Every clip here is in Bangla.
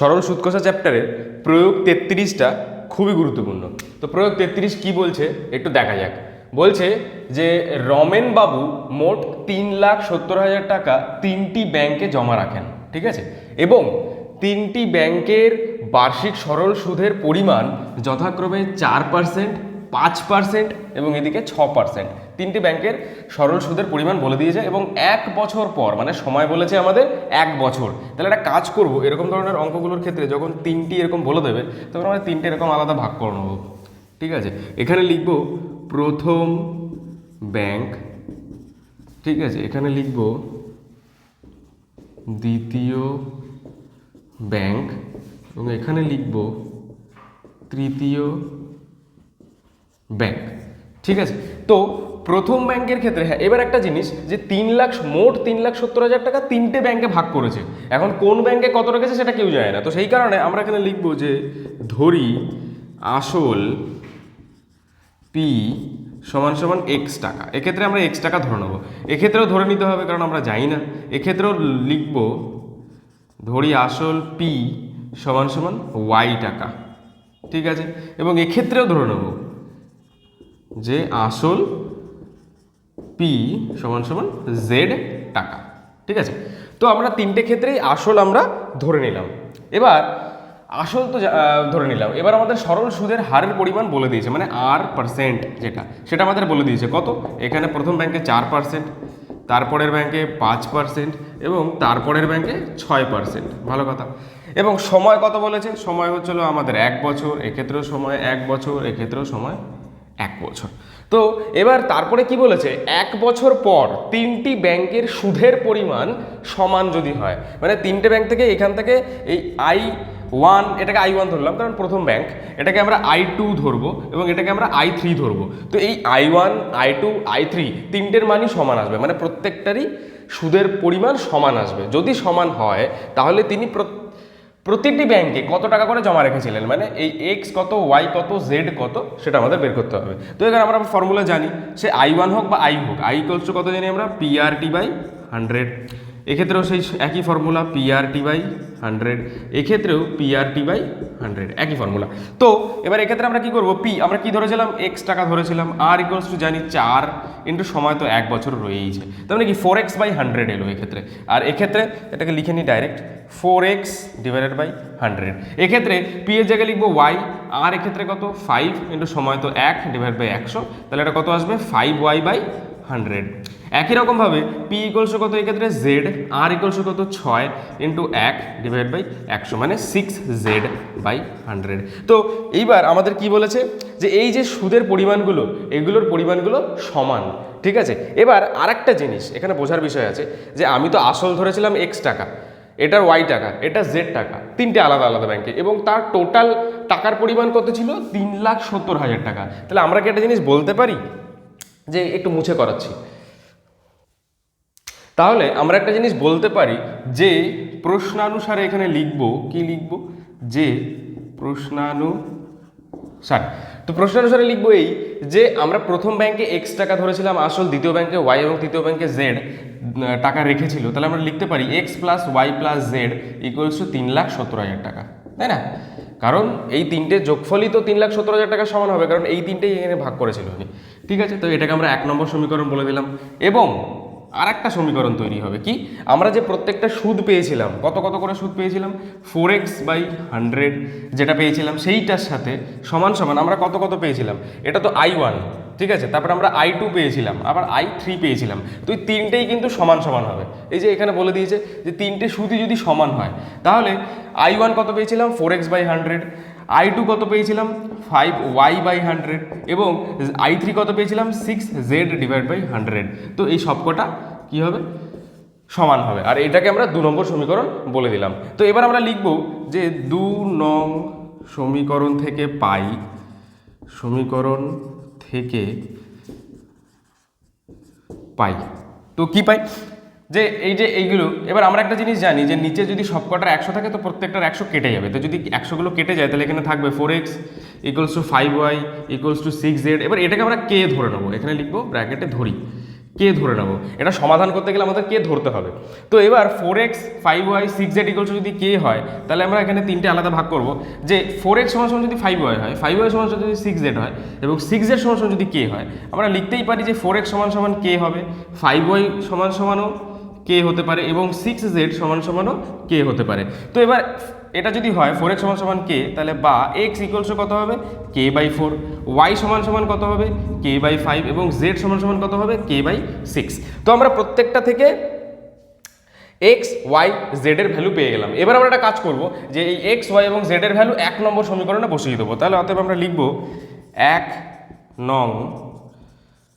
সরল সুৎকষা চ্যাপ্টারের প্রয়োগ তেত্রিশটা খুবই গুরুত্বপূর্ণ। তো প্রয়োগ তেত্রিশ কি বলছে? একটু দেখা যাক। বলছে যে রমেন বাবু মোট তিন লাখ সত্তর হাজার টাকা তিনটি ব্যাংকে জমা রাখেন, ঠিক আছে? এবং তিনটি ব্যাংকের বার্ষিক সরল সুদের পরিমাণ যথাক্রমে চার পার্সেন্ট পাঁচ পার্সেন্ট এবং এদিকে ছ পার্সেন্ট তিনটি ব্যাংকের সরল সুদের পরিমাণ বলে দিয়েছে এবং এক বছর পর মানে সময় বলেছে আমাদের এক বছর। তাহলে একটা কাজ করব, এরকম ধরনের অঙ্কগুলোর ক্ষেত্রে যখন তিনটি এরকম বলে দেবে, তখন আমরা তিনটে এরকম আলাদা ভাগ করে নেব। ঠিক আছে? এখানে লিখব প্রথম ব্যাংক, ঠিক আছে? এখানে লিখব দ্বিতীয় ব্যাংক এবং এখানে লিখব তৃতীয় ব্যাংক। ঠিক আছে? তো প্রথম ব্যাংকের ক্ষেত্রে হ্যাঁ এবার একটা জিনিস যে তিন লাখ, মোট তিন লাখ সত্তর হাজার টাকা তিনটে ব্যাংকে ভাগ করেছে। এখন কোন ব্যাংকে কত রেখেছে সেটা কেউ জানে না। তো সেই কারণে আমরা এখানে লিখব যে ধরি আসল পি সমান সমান এক্স টাকা। এক্ষেত্রে আমরা এক্স টাকা ধরে নেব। এক্ষেত্রেও ধরে নিতে হবে কারণ আমরা জানি না। এক্ষেত্রেও লিখব ধরি আসল পি সমান সমান ওয়াই টাকা। ঠিক আছে? এবং এক্ষেত্রেও ধরে নেব। যে আসল পি সমান সমান জেড টাকা। ঠিক আছে? তো আমরা তিনটে ক্ষেত্রেই আসল আমরা ধরে নিলাম। এবার আসল তো ধরে নিলাম। এবার আমাদের সরল সুদের হারের পরিমাণ বলে দিয়েছে মানে আর পার্সেন্ট যেটা, সেটা আমাদের বলে দিয়েছে। কত? এখানে প্রথম ব্যাংকে চার পার্সেন্ট, তারপরের ব্যাংকে পাঁচ পার্সেন্ট এবং তারপরের ব্যাংকে ছয় পার্সেন্ট। ভালো কথা। এবং সময় কত বলেছে? সময় হচ্ছিল আমাদের এক বছর, এক্ষেত্রেও সময় এক বছর, এক্ষেত্রেও সময় এক বছর। তো এবার তারপরে কি বলেছে? এক বছর পর তিনটি ব্যাংকের সুদের পরিমাণ সমান যদি হয় মানে তিনটে ব্যাংক থেকে এখান থেকে এই আই ওয়ান, এটাকে আই ওয়ান ধরলাম, কারণ প্রথম ব্যাংক, এটাকে আমরা আই টু ধরবো এবং এটাকে আমরা আই থ্রি ধরবো। তো এই I one, I two, I three তিনটের মানই সমান আসবে মানে প্রত্যেকটারই সুদের পরিমাণ সমান আসবে। যদি সমান হয়, তাহলে তিনি প্রত- প্রতিটি ব্যাংকে কত টাকা করে জমা রেখেছিলেন? মানে এই এক্স কত ওয়াই কত জেড কত, সেটা আমাদের বের করতে হবে। তো এখানে আমরা ফর্মুলা জানি। সে আই ওয়ান হোক বা আই হোক আই ইকলস কত জানি আমরা? পিআরটি বাই হান্ড্রেড এক্ষেত্রেও সেই একই ফর্মুলা পিআরটি বাই হান্ড্রেড এক্ষেত্রেও পিআরটি বাই হান্ড্রেড একই ফর্মুলা তো, এবার এক্ষেত্রে আমরা কি করব? পি আমরা কি ধরেছিলাম? এক্স টাকা ধরেছিলাম। আর ইকলস টু জানি চার ইন্টু সময় তো এক বছর রয়েইছে। তার মানে কি? ফোর এক্স বাই হান্ড্রেড এলো এক্ষেত্রে। আর এক্ষেত্রে এটাকে লিখে নিই direct four x divided by hundred এক্ষেত্রে পি এর জায়গায় লিখব ওয়াই আর এক্ষেত্রে কত? ফাইভ ইন্টু সময় তো এক ডিভাইড বাই একশো। তাহলে এটা কত আসবে? ফাইভ ওয়াই বাই হান্ড্রেড একই রকমভাবে পি ইকলস কত এক্ষেত্রে জেড আর ইকলস কত? ছয় ইন্টু এক ডিভাইড বাই একশো মানে সিক্স জেড বাই হান্ড্রেড তো এইবার আমাদের কি বলেছে? যে এই যে সুদের পরিমাণগুলো, এগুলোর পরিমাণগুলো সমান, ঠিক আছে? এবার আরেকটা জিনিস, এখানে বোঝার বিষয় আছে, যে আমি তো আসল ধরেছিলাম এক্স টাকা এটার ওয়াই টাকা, এটা জেড টাকা, তিনটে আলাদা আলাদা ব্যাংকে এবং তার টোটাল টাকার পরিমাণ কত ছিল? তিন লাখ সত্তর হাজার টাকা। তাহলে আমরা কি একটা জিনিস বলতে পারি? যে একটু মুছে করাচ্ছি। তাহলে আমরা একটা জিনিস বলতে পারি যে প্রশ্নানুসারে এখানে লিখব, কি লিখব? যে প্রশ্নানুসার তো প্রশ্নানুসারে লিখব এই যে আমরা প্রথম ব্যাংকে এক্স টাকা ধরেছিলাম, আসল দ্বিতীয় ব্যাংকে ওয়াই এবং তৃতীয় ব্যাংকে জেড টাকা রেখেছিল, তাহলে আমরা লিখতে পারি x plus y plus z equals to তিন লাখ সত্তর হাজার টাকা, তাই না? কারণ এই তিনটে যোগফলই তো তিন লাখ সত্তর হাজার টাকা সমান হবে, কারণ এই তিনটেই এখানে ভাগ করেছিল উনি, ঠিক আছে? তো এটাকে আমরা এক নম্বর সমীকরণ বলে দিলাম, এবং আর একটা সমীকরণ তৈরি হবে। কি? আমরা যে প্রত্যেকটা সুদ পেয়েছিলাম, কত কত করে সুদ পেয়েছিলাম? ফোর এক্স বাই হান্ড্রেড যেটা পেয়েছিলাম, সেইটার সাথে সমান সমান আমরা কত কত পেয়েছিলাম? এটা তো আই ওয়ান ঠিক আছে? তারপরে আমরা আই টু পেয়েছিলাম, আবার আই থ্রি পেয়েছিলাম। তো এই তিনটেই কিন্তু সমান সমান হবে। এই যে এখানে বলে দিয়েছে যে তিনটে সুদই যদি সমান হয়, তাহলে আই ওয়ান কত পেয়েছিলাম? Four x by hundred I two কত পেয়েছিলাম? ফাইভ ওয়াই বাই হান্ড্রেড এবং আই থ্রি কত পেয়েছিলাম? Six z divide by hundred তো এই সবকটা কী হবে? সমান হবে। আর এটাকে আমরা দু নম্বর সমীকরণ বলে দিলাম। তো এবার আমরা লিখব যে দু নং সমীকরণ থেকে পাই সমীকরণ থেকে পাই। তো কি পাই? যে এই যে এইগুলো, এবার আমরা একটা জিনিস জানি যে নিচে যদি সবকটার একশো থাকে তো প্রত্যেকটার একশো কেটে যাবে। তো যদি একশোগুলো কেটে যায় তাহলে এখানে থাকবে four x equals to five y equals to six z এবার এটাকে আমরা কে ধরে নেব? এখানে লিখব ব্র্যাকেটে ধরি। কে ধরে নেব? এটা সমাধান করতে গেলে আমাদের কে ধরতে হবে। তো এবার four x five y six z equals যদি কে হয়, তাহলে আমরা এখানে তিনটে আলাদা ভাগ করব। যে ফোর এক্স সমান সমান যদি ফাইভ ওয়াই হয় ফাইভ ওয়াই সমান যদি সিক্স জেড হয় এবং সিক্স জেড সমান সমান যদি কে হয়, আমরা লিখতেই পারি যে ফোর এক্স সমান সমান কে হবে ফাইভ ওয়াই সমান সমানও কে হতে পারে এবং সিক্স জেড সমান সমানও কে হতে পারে। তো এবার এটা যদি হয় ফোর এক্স সমান সমান কে, তাহলে বা এক্স ইকুয়ালস কত হবে? কে বাই ফোর ওয়াই সমান সমান কত হবে? কে বাই ফাইভ এবং জেড সমান সমান কত হবে? কে বাই সিক্স তো আমরা প্রত্যেকটা থেকে এক্স ওয়াই জেডের ভ্যালু পেয়ে গেলাম। এবার আমরা একটা কাজ করব যে এই এক্স ওয়াই এবং জেডের ভ্যালু এক নম্বর সমীকরণে বসিয়ে দেবো। তাহলে অতএব আমরা লিখব এক নং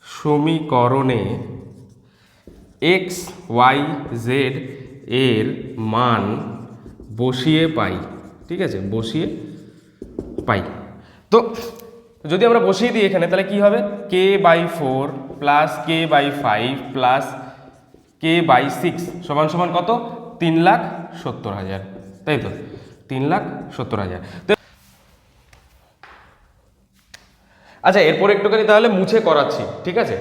সমীকরণে এক্স ওয়াই জেড এর মান বসিয়ে পাই, ঠিক আছে? বসিয়ে পাই। তো যদি আমরা বসিয়ে দিই এখানে, তাহলে কি হবে? K by four plus k by five plus k by six সমান সমান কত? তিন লাখ সত্তর হাজার। তাই তো? তিন লাখ সত্তর হাজার। তো আচ্ছা এরপর একটুখানি তাহলে মুছে করাচ্ছি, ঠিক আছে?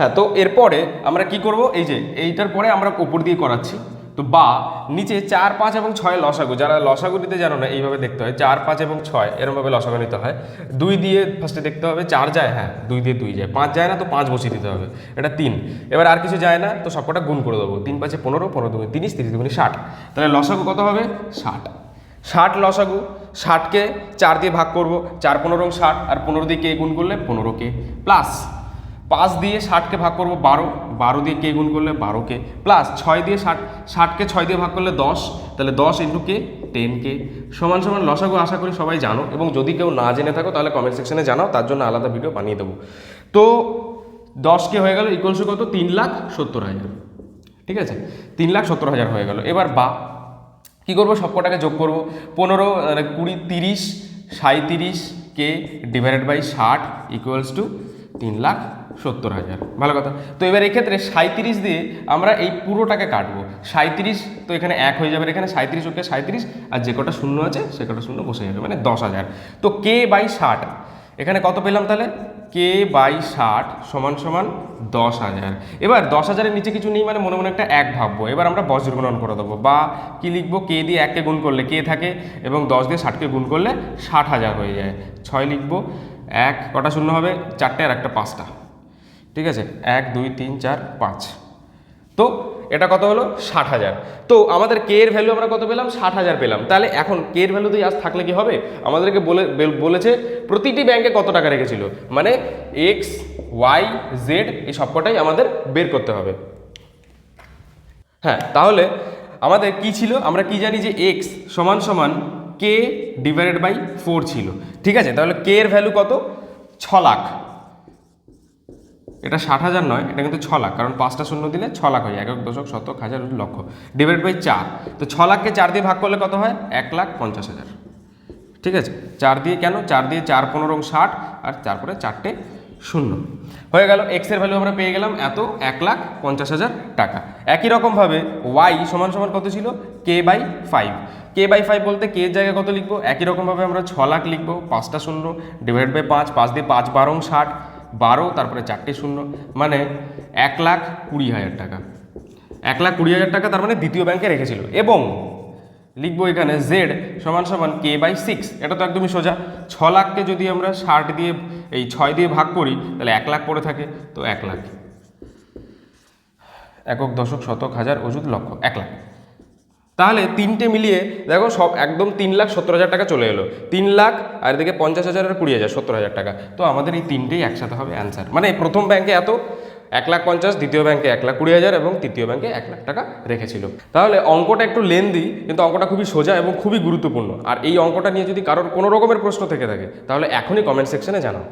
হ্যাঁ তো এরপরে আমরা কি করব? এই যে, এইটার পরে আমরা উপর দিয়ে করাচ্ছি। তো বা, নিচে চার, পাঁচ এবং ছয় লসাগু, যারা লসাগু নিতে জানো না, এইভাবে দেখতে হয়। চার, পাঁচ এবং ছয়, এরমভাবে লসাগু নিতে হয়। দুই দিয়ে ফার্স্টে দেখতে হবে, চার যায় হ্যাঁ দুই দিয়ে দুই যায়। পাঁচ যায় না, তো পাঁচ বসিয়ে দিতে হবে। এটা তিন। এবার আর কিছু যায় না, তো সবকটা গুণ করে দেবো। তিন পাঁচে পনেরো পনেরো দুগুণ তিরিশ তিরিশ দুগুণে ষাট। তাহলে লসাগু কত হবে? ষাট। ষাট লসাগু, ষাটকে চার দিয়ে ভাগ করব, চার পনেরো ষাট, আর পনেরো দিয়ে কে গুণ করলে? পনেরো কে। প্লাস পাঁচ দিয়ে ষাটকে ভাগ করব বারো বারো দিয়ে কে গুণ করলে বারোকে প্লাস ছয় দিয়ে ষাট, ষাটকে ছয় দিয়ে ভাগ করলে দশ, তাহলে দশ ইন্টু কে? টেন কে সমান সমান লসাগু আশা করি সবাই জানো, এবং যদি কেউ না জেনে থাকো তাহলে কমেন্ট সেকশনে জানাও, তার জন্য আলাদা ভিডিও বানিয়ে দেবো। তো দশকে হয়ে গেল ইকুয়ালস কত? তিন লাখ সত্তর হাজার। ঠিক আছে? তিন লাখ সত্তর হাজার হয়ে গেল। এবার বা, কী করব? সবকটাকে যোগ করব। পনেরো মানে কুড়ি, তিরিশ সাঁত্রিশ কে ডিভাইডেড বাই ষাট ইকুয়ালস টু তিন লাখ সত্তর হাজার। ভালো কথা। তো এবার এক্ষেত্রে সাঁত্রিশ দিয়ে আমরা এই পুরোটাকে কাটবো। সাঁত্রিশ তো এখানে এক হয়ে যাবে। এখানে সাঁত্রিশ ওকে সাঁত্রিশ আর যে কটা শূন্য আছে, সে কটা শূন্য বসে যাবে মানে দশ হাজার। তো কে বাই ষাট। এখানে কত পেলাম তাহলে? কে বাই ষাট সমান সমান দশ হাজার। এবার দশ হাজারের নিচে কিছু নেই মানে মনে মনে একটা এক ভাববো। এবার আমরা বজ্র গুণন করে দেবো। বা কি লিখব? কে দিয়ে এককে গুণ করলে কে থাকে এবং দশ দিয়ে ষাটকে গুণ করলে ষাট হাজার হয়ে যায়। ছয় লিখব। এক কটা শূন্য হবে? চারটে আর একটা পাঁচটা। ঠিক আছে? এক, দুই, তিন, চার, পাঁচ। তো এটা কত হলো? ষাট হাজার। তো আমাদের কে এর ভ্যালু আমরা কত পেলাম? ষাট হাজার পেলাম। তাহলে এখন কে এর ভ্যালু দিয়ে আজ থাকলে কি হবে? আমাদেরকে বলে বলেছে প্রতিটি ব্যাংকে কত টাকা রেখেছিল? মানে এক্স ওয়াই জেড এই সবকটাই আমাদের বের করতে হবে। হ্যাঁ তাহলে আমাদের কি ছিল? আমরা কি জানি যে এক্স সমান সমান কে ডিভাইডেড বাই ফোর ছিল। ঠিক আছে? তাহলে কে এর ভ্যালু কত? ছ লাখ। এটা ষাট হাজার নয়, এটা কিন্তু ছ লাখ, কারণ পাঁচটা শূন্য দিলে ছ লাখ হয় একক দশক, শতক, হাজার, লক্ষ। ডিভাইড বাই চার। তো ছ লাখকে চার দিয়ে ভাগ করলে কত হয়? এক লাখ পঞ্চাশ হাজার। ঠিক আছে? চার দিয়ে কেন? চার দিয়ে চার পনেরো ষাট, আর তারপরে চারটে শূন্য। হয়ে গেল এক্সের ভ্যালু আমরা পেয়ে গেলাম এত এক লাখ পঞ্চাশ হাজার টাকা। একই রকমভাবে ওয়াই সমান সমান কত ছিল? K by five k by five বলতে কে এর জায়গায় কত লিখব? একই রকমভাবে আমরা ছ লাখ লিখব, পাঁচটা শূন্য ডিভাইড বাই পাঁচ পাঁচ দিয়ে পাঁচ, বারো, ষাট, বারো, তারপরে চারটে শূন্য মানে এক লাখ কুড়ি হাজার টাকা। এক লাখ কুড়ি হাজার টাকা তার মানে দ্বিতীয় ব্যাংকে রেখেছিল। এবং লিখব এখানে জেড সমান সমান কে বাই সিক্স এটা তো একদমই সোজা। ছ লাখকে যদি আমরা ষাট দিয়ে, এই ছয় দিয়ে ভাগ করি, তাহলে এক লাখ পড়ে থাকে। তো এক লাখ। একক দশক শতক হাজার অযুত লক্ষ। এক লাখ। তাহলে তিনটে মিলিয়ে, দেখো সব একদম তিন লাখ সত্তর হাজার টাকা চলে এলো। তিন লাখ, আর এদিকে পঞ্চাশ হাজার আর কুড়ি হাজার, সত্তর হাজার টাকা। তো আমাদের এই তিনটেই একসাথে হবে অ্যান্সার মানে প্রথম ব্যাংকে এত এক লাখ পঞ্চাশ, দ্বিতীয় ব্যাংকে এক লাখ কুড়ি হাজার এবং তৃতীয় ব্যাংকে এক লাখ টাকা রেখেছিল। তাহলে অঙ্কটা একটু লেন্দি কিন্তু অঙ্কটা খুবই সোজা এবং খুবই গুরুত্বপূর্ণ। আর এই অঙ্কটা নিয়ে যদি কারোর কোনো রকমের প্রশ্ন থেকে থাকে, তাহলে এখনই কমেন্ট সেকশনে জানাও।